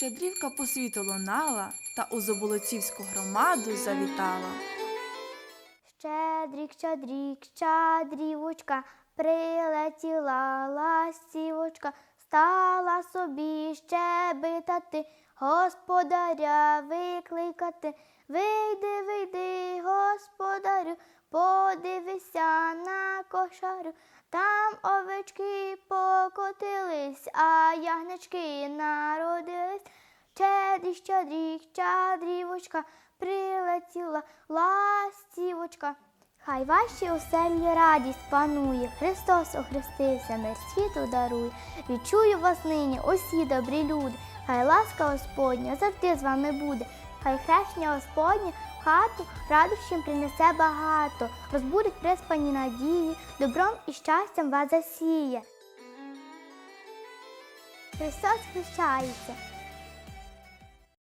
Щедрівка по світу лунала та у Заболоцівську громаду завітала. Щедрік, щедрік, щедрівочка, прилетіла ластівочка, стала собі щебетати, господаря викликати. Вийди, вийди, господарю, подивися на кошарю. Там овечки покотились, а ягнички народились. Щедрі, щедрі, щедрівочка, прилетіла ластівочка. Хай ваші оселі радість панує, Христос охрестився, мир світу дарує. Відчую вас нині, усі добрі люди. Хай ласка Господня завжди з вами буде. Хай хрещення Господня в хату радощів принесе багато, розбудить приспані надії, добром і щастям вас засіє. Христос хрещається,